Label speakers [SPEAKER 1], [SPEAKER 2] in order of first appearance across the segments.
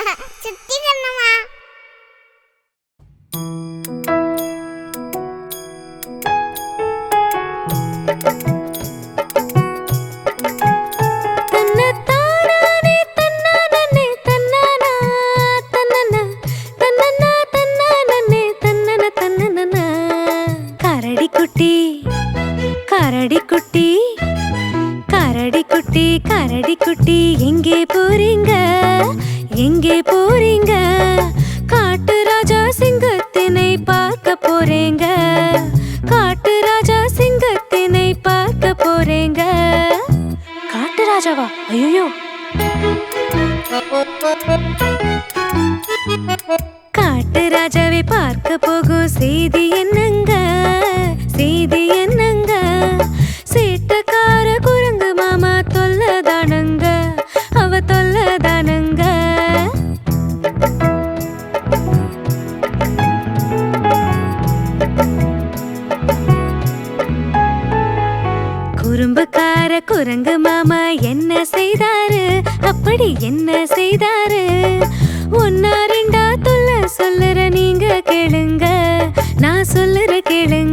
[SPEAKER 1] சுத்தி கண்ணம்மா
[SPEAKER 2] தன்னத்தானானே தன்னானே தன்னானா கரடி குட்டி கரடி குட்டி எங்கே போறீங்க? எங்கே போறீங்க? காட்டு ராஜா சிங்கத்தினை பார்க்க போறேங்க. காட்டு ராஜா சிங்கத்தினை பார்க்க போறேங்க. காட்டு ராஜாவா? ஐயோ காட்டு ராஜாவை பார்க்க போகும் செய்தி என்னங்க? குறும்புக்கார குரங்கு மாமா என்ன செய்தாரு? அப்படி என்ன செய்தாரு? ஒன்னா ரெண்டா தொல்ல சொல்லுற நீங்க கேளுங்க. நான் சொல்லுற கேளுங்க.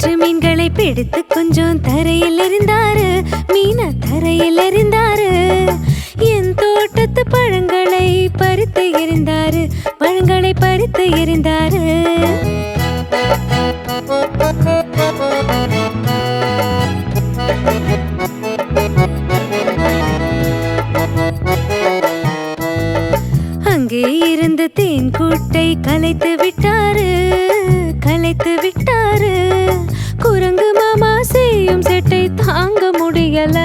[SPEAKER 2] ஆற்று மீன்களை பிடித்து கொஞ்சம் தரையில் இருந்தாரு மீன தரையில் இருந்தாரு என் தோட்டத்து பழங்களை பறித்து இருந்தாரு பழங்களை பறித்து இருந்தாரு அங்கே இருந்து தேன் கூட்டை கலைத்து விட்டாரு. கலைத்து விட்டாரு. குரங்கு மாமா செய்யும் செட்டை தாங்க முடியல.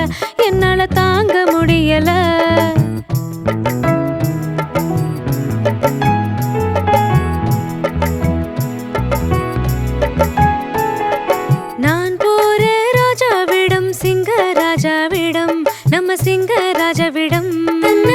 [SPEAKER 2] என்னால தாங்க முடியல. நான் போற ராஜாவிடம் சிங்க ராஜாவிடம் நம்ம சிங்க ராஜாவிடம். தன்ன